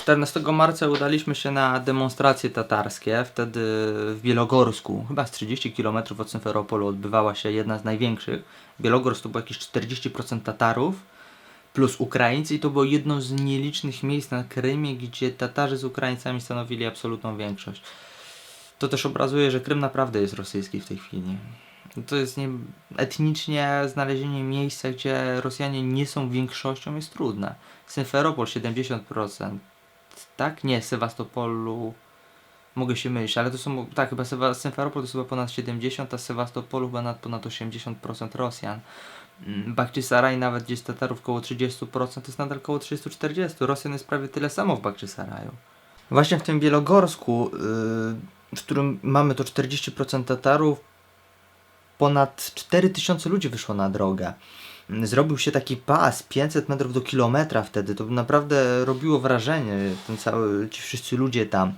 14 marca udaliśmy się na demonstracje tatarskie. Wtedy w Bielogorsku, chyba z 30 km od Symferopolu, odbywała się jedna z największych. Bielogorsk to było jakieś 40% Tatarów plus Ukraińcy, i to było jedno z nielicznych miejsc na Krymie, gdzie Tatarzy z Ukraińcami stanowili absolutną większość. To też obrazuje, że Krym naprawdę jest rosyjski w tej chwili. To jest nie, etnicznie znalezienie miejsca, gdzie Rosjanie nie są większością jest trudne. Symferopol 70%. Tak? Nie, Sewastopolu. Mogę się mylić, ale to są. Tak, chyba Sewa- to chyba ponad 70, a Sewastopolu chyba nad ponad 80% Rosjan. Mm, Bakhczysaraj nawet gdzieś Tatarów koło 30%, to jest nadal koło 30-40. Rosjan jest prawie tyle samo w Bakhczysaraju. Właśnie w tym Bielogorsku, yy, w którym mamy to 40% Tatarów, ponad 4000 ludzi wyszło na drogę. Zrobił się taki pas 500 metrów do kilometra wtedy. To naprawdę robiło wrażenie, ten cały, ci wszyscy ludzie tam.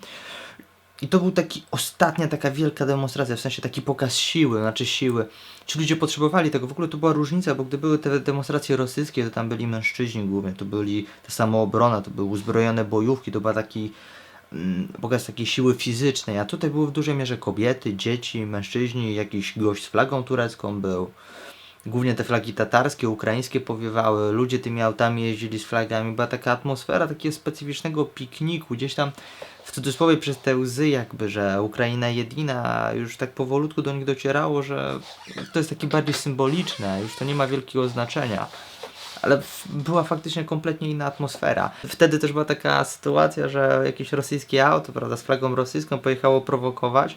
I to był taki ostatnia taka wielka demonstracja, w sensie taki pokaz siły, znaczy siły. Ci ludzie potrzebowali tego. W ogóle to była różnica, bo gdy były te demonstracje rosyjskie, to tam byli mężczyźni głównie, to byli ta samoobrona, to były uzbrojone bojówki, to była taki mm, pokaz takiej siły fizycznej, a tutaj były w dużej mierze kobiety, dzieci, mężczyźni, jakiś gość z flagą turecką był. Głównie te flagi tatarskie, ukraińskie powiewały, ludzie tymi autami jeździli z flagami, była taka atmosfera takiego specyficznego pikniku, gdzieś tam w cudzysłowie przez te łzy jakby, że Ukraina jedyna, już tak powolutku do nich docierało, że to jest takie bardziej symboliczne, już to nie ma wielkiego znaczenia. Ale była faktycznie kompletnie inna atmosfera. Wtedy też była taka sytuacja, że jakieś rosyjskie auto, prawda, z flagą rosyjską pojechało prowokować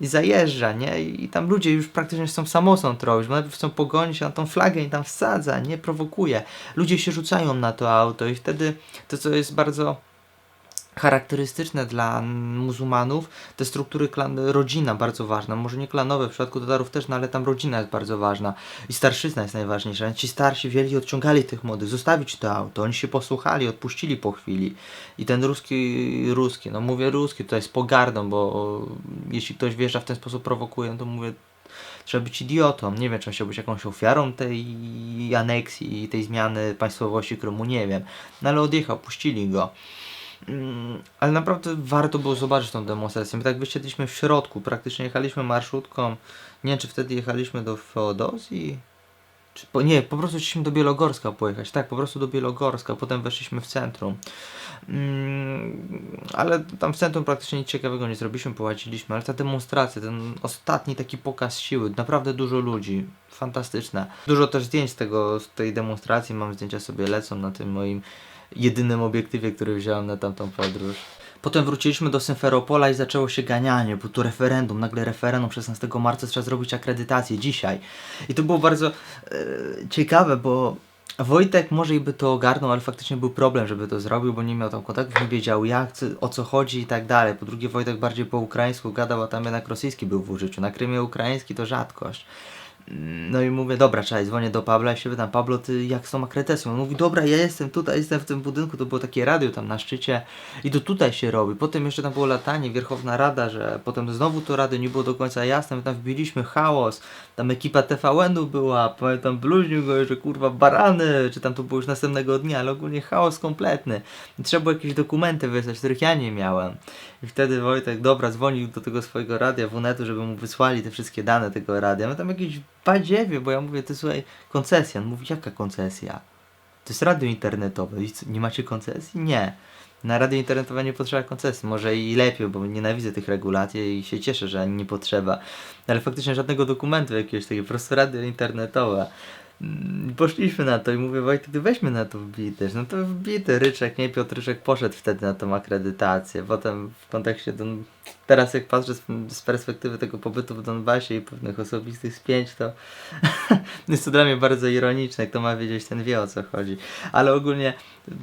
i zajeżdża, nie? I tam ludzie już praktycznie chcą samosąd robić, bo najpierw chcą pogonić, a on tą flagę i tam wsadza, nie? Prowokuje. Ludzie się rzucają na to auto i wtedy to, co jest bardzo charakterystyczne dla muzułmanów, te struktury klan, rodzina bardzo ważna, może nie klanowe, w przypadku Tatarów też, no ale tam rodzina jest bardzo ważna i starszyzna jest najważniejsza. Ci starsi wieli odciągali tych młodych, zostawić to auto, oni się posłuchali, odpuścili po chwili i ten ruski, ruski, no mówię ruski, to jest pogardą, bo jeśli ktoś wjeżdża w ten sposób prowokuje, to mówię trzeba być idiotą. Nie wiem, czy chciał być jakąś ofiarą tej aneksji i tej zmiany państwowości Krymu, nie wiem. No ale odjechał, puścili go. Mm, Ale naprawdę warto było zobaczyć tą demonstrację. My tak wysiedliśmy w środku, praktycznie jechaliśmy marszutką. Nie wiem, czy wtedy jechaliśmy do Feodozji? Czy po, nie, po prostu chcieliśmy do Bielogorska pojechać. Tak, po prostu do Bielogorska. Potem weszliśmy w centrum. Mm, ale tam w centrum praktycznie nic ciekawego nie zrobiliśmy, połaciliśmy. Ale ta demonstracja, ten ostatni taki pokaz siły, naprawdę dużo ludzi. Fantastyczne. Dużo też zdjęć z, tego, z tej demonstracji. Mam zdjęcia sobie lecą na tym moim jedynym obiektywie, który wziąłem na tamtą podróż. Potem wróciliśmy do Symferopola i zaczęło się ganianie, bo tu referendum, nagle referendum 16 marca trzeba zrobić akredytację dzisiaj. I to było bardzo e, ciekawe, bo Wojtek może i by to ogarnął, ale faktycznie był problem, żeby to zrobił, bo nie miał tam kontaktów, nie wiedział jak, o co chodzi i tak dalej. Po drugie Wojtek bardziej po ukraińsku gadał, a tam jednak rosyjski był w użyciu. Na Krymie ukraiński to rzadkość. No i mówię, dobra, czekaj, dzwonię do Pabla i się pytam, Pablo, ty jak z tą akredytacją? On mówi, dobra, ja jestem tutaj, jestem w tym budynku, to było takie radio tam na szczycie i to tutaj się robi. Potem jeszcze tam było latanie, Wierchowna Rada, że potem znowu to radio nie było do końca jasne, my tam wbiliśmy chaos, tam ekipa TVN-u była, pamiętam, bluźnił go, że kurwa barany, czy tam to było już następnego dnia, ale ogólnie chaos kompletny. I trzeba było jakieś dokumenty wysłać, których ja nie miałem. I wtedy Wojtek, dobra, dzwonił do tego swojego radia WNET-u, żeby mu wysłali te wszystkie dane tego radia. My tam jakieś badziewie, bo ja mówię, ty słuchaj, koncesja. On mówi, jaka koncesja? To jest radio internetowe. I nie macie koncesji? Nie. Na radio internetowe nie potrzeba koncesji. Może i lepiej, bo nienawidzę tych regulacji i się cieszę, że nie potrzeba. Ale faktycznie żadnego dokumentu jakiegoś takiego, po prostu radio internetowe. Mm, Poszliśmy na to i mówię, Wojtek, ty weźmy na to wbity. No to wbity, Ryczek, nie? Piotr Ryczek poszedł wtedy na tą akredytację. Potem w kontekście Don... Teraz jak patrzę z, z perspektywy tego pobytu w Donbasie i pewnych osobistych spięć, to jest to dla mnie bardzo ironiczne. Kto ma wiedzieć, ten wie o co chodzi. Ale ogólnie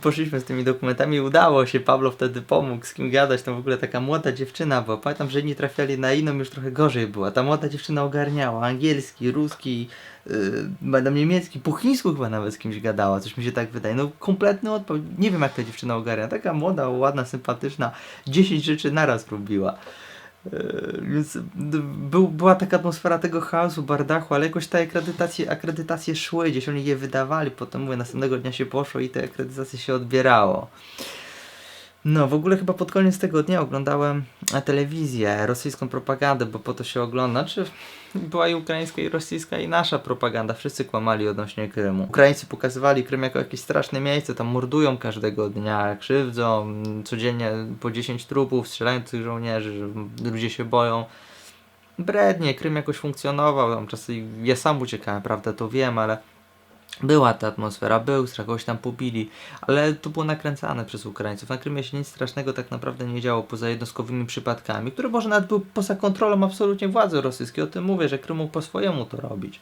poszliśmy z tymi dokumentami i udało się. Pablo wtedy pomógł, z kim gadać. Tam w ogóle taka młoda dziewczyna była. Pamiętam, że inni trafiali na inną, już trochę gorzej była. Ta młoda dziewczyna ogarniała angielski, ruski, yy, niemiecki, po chińsku chyba nawet z kimś gadała, coś mi się tak wydaje. No kompletny odpowiedź. Nie wiem jak ta dziewczyna ogarnia. Taka młoda, ładna, sympatyczna. 10 rzeczy naraz robiła. Yy, Więc był, była taka atmosfera tego chaosu, bardachu, ale jakoś te akredytacje, akredytacje szły, gdzieś oni je wydawali, potem mówię, następnego dnia się poszło i te akredytacje się odbierało. No, w ogóle chyba pod koniec tego dnia oglądałem e, telewizję, rosyjską propagandę, bo po to się ogląda. Czy była i ukraińska, i rosyjska, i nasza propaganda. Wszyscy kłamali odnośnie Krymu. Ukraińcy pokazywali Krym jako jakieś straszne miejsce, tam mordują każdego dnia, krzywdzą, codziennie po 10 trupów, strzelają tych żołnierzy, ludzie się boją. Brednie, Krym jakoś funkcjonował, tam czasy ja sam uciekałem, prawda, to wiem, ale była ta atmosfera, był strach, kogoś tam pobili, ale to było nakręcane przez Ukraińców. Na Krymie się nic strasznego tak naprawdę nie działo poza jednostkowymi przypadkami, które może nawet były poza kontrolą absolutnie władzy rosyjskiej. O tym mówię, że Krym mógł po swojemu to robić.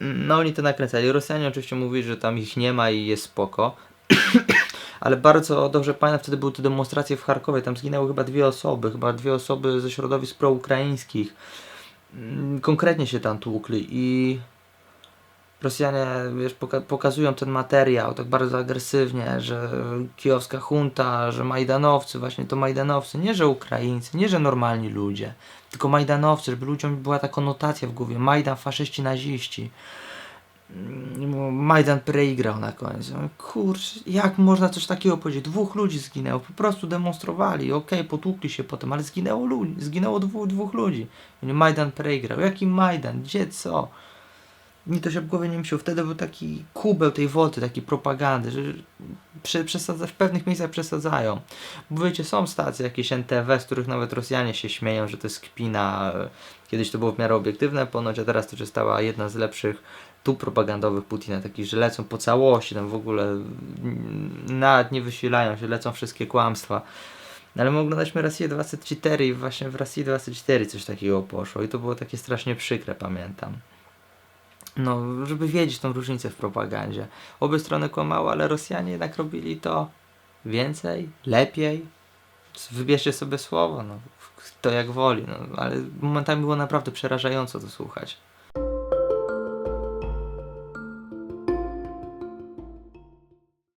No oni to nakręcali. Rosjanie oczywiście mówili, że tam ich nie ma i jest spoko. Ale bardzo dobrze pamiętam, wtedy były te demonstracje w Charkowie, tam zginęły chyba dwie osoby, chyba dwie osoby ze środowisk proukraińskich. Mm, Konkretnie się tam tłukli i Rosjanie wiesz, poka- pokazują ten materiał tak bardzo agresywnie, że kijowska junta, że Majdanowcy, właśnie to Majdanowcy, nie że Ukraińcy, nie że normalni ludzie, tylko Majdanowcy, żeby ludziom była ta konotacja w głowie, Majdan, faszyści, naziści. Majdan preigrał na końcu. Kurczę, jak można coś takiego powiedzieć? Dwóch ludzi zginęło, po prostu demonstrowali, okej, potłukli się potem, ale zginęło, ludzi, zginęło dwóch, dwóch ludzi. Majdan preigrał. Jaki Majdan? Gdzie, co? Mi to się w głowie nie mieściło. Wtedy był taki kubeł tej wody, takiej propagandy, że prze, przesadza, w pewnych miejscach przesadzają. Bo wiecie, są stacje jakieś NTW, z których nawet Rosjanie się śmieją, że to jest kpina. Kiedyś to było w miarę obiektywne ponoć, a teraz to się stała jedna z lepszych tu propagandowych Putina, takich, że lecą po całości, tam w ogóle nawet nie wysilają się, lecą wszystkie kłamstwa. Ale my oglądaliśmy Rosję 24 i właśnie w Rosji 24 coś takiego poszło i to było takie strasznie przykre, pamiętam. No, żeby wiedzieć tą różnicę w propagandzie. Obie strony kłamały, ale Rosjanie jednak robili to więcej, lepiej. Wybierzcie sobie słowo, no, kto jak woli, no, ale momentami było naprawdę przerażająco to słuchać.